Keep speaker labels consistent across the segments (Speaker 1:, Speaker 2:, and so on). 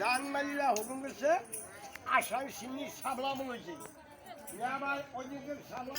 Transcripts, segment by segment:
Speaker 1: জানমালিরা হুকুম করছে আসাম সিন্নি সাবলাম হয়েছে আবার ওই সাবলাম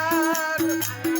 Speaker 1: আর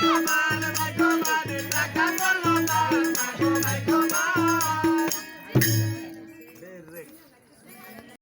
Speaker 1: Mama.